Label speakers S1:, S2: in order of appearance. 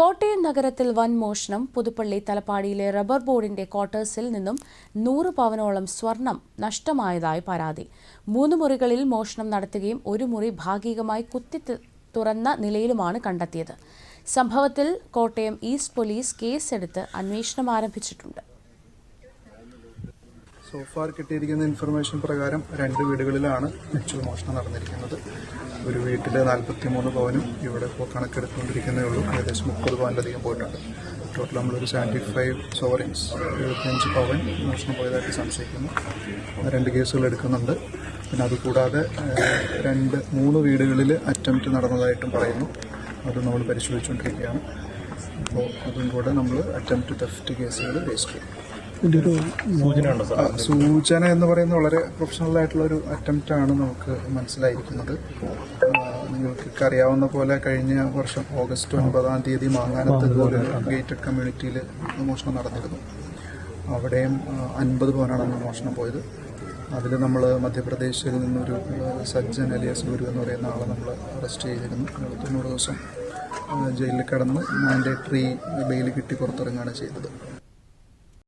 S1: കോട്ടയം നഗരത്തിൽ വൻ മോഷണം. പുതുപ്പള്ളി തലപ്പാടിയിലെ റബ്ബർ ബോർഡിന്റെ ക്വാർട്ടേഴ്സിൽ നിന്നും നൂറ് പവനോളം സ്വർണം നഷ്ടമായതായി പരാതി. മൂന്ന് മുറികളിൽ മോഷണം നടത്തുകയും ഒരു മുറി ഭാഗികമായി കുത്തി തുറന്ന നിലയിലുമാണ് കണ്ടെത്തിയത്. സംഭവത്തിൽ കോട്ടയം ഈസ്റ്റ് പോലീസ് കേസെടുത്ത് അന്വേഷണം ആരംഭിച്ചിട്ടുണ്ട്.
S2: സോഫാർ കിട്ടിയിരിക്കുന്ന ഇൻഫർമേഷൻ പ്രകാരം രണ്ട് വീടുകളിലാണ് ആക്ച്വൽ മോഷണം നടന്നിരിക്കുന്നത്. ഒരു വീട്ടിൽ നാൽപ്പത്തി മൂന്ന് പവനും ഇവിടെ ഇപ്പോൾ കണക്കെടുത്തുകൊണ്ടിരിക്കുന്നേ ഉള്ളൂ. ഏകദേശം മുപ്പത് പവനിലധികം പോയിട്ടുണ്ട്. ടോട്ടൽ നമ്മളൊരു സെവന്റി ഫൈവ് സോറിങ്സ് എഴുപത്തിയഞ്ച് പവൻ മോഷണം പോയതായിട്ട് സംശയിക്കുന്നു. രണ്ട് കേസുകൾ എടുക്കുന്നുണ്ട്. പിന്നെ അതുകൂടാതെ രണ്ട് മൂന്ന് വീടുകളിൽ അറ്റംപ്റ്റ് നടന്നതായിട്ടും പറയുന്നു. അത് നമ്മൾ പരിശോധിച്ചുകൊണ്ടിരിക്കുകയാണ്. അപ്പോൾ അതും കൂടെ നമ്മൾ അറ്റംപ്റ്റ് തെഫ്റ്റ് കേസുകൾ രജിസ്റ്റർ ചെയ്യും ആ, സൂചന എന്ന് പറയുന്നത് വളരെ പ്രൊഫഷണൽ ആയിട്ടുള്ള ഒരു അറ്റംപ്റ്റ് ആണ് നമുക്ക് മനസ്സിലായിരിക്കുന്നത്. നിങ്ങൾക്കൊക്കെ അറിയാവുന്ന പോലെ കഴിഞ്ഞ വർഷം ഓഗസ്റ്റ് ഒൻപതാം തീയതി മാങ്ങാനത്ത് ഇതുപോലെ ഗേറ്റഡ് കമ്മ്യൂണിറ്റിയിൽ മോഷണം നടന്നിരുന്നു. അവിടെയും അൻപത് പവനാണ് മോഷണം പോയത്. അതിൽ നമ്മൾ മധ്യപ്രദേശിൽ നിന്നൊരു സജ്ജൻ അലിയാസ് ഗുരു എന്ന് പറയുന്ന ആളെ നമ്മൾ അറസ്റ്റ് ചെയ്തിരുന്നു. തൊണ്ണൂറ് ദിവസം ജയിലിൽ കടന്ന് മാൻഡേറ്ററി ബെയിൽ കിട്ടി പുറത്തിറങ്ങുകയാണ് ചെയ്തത്.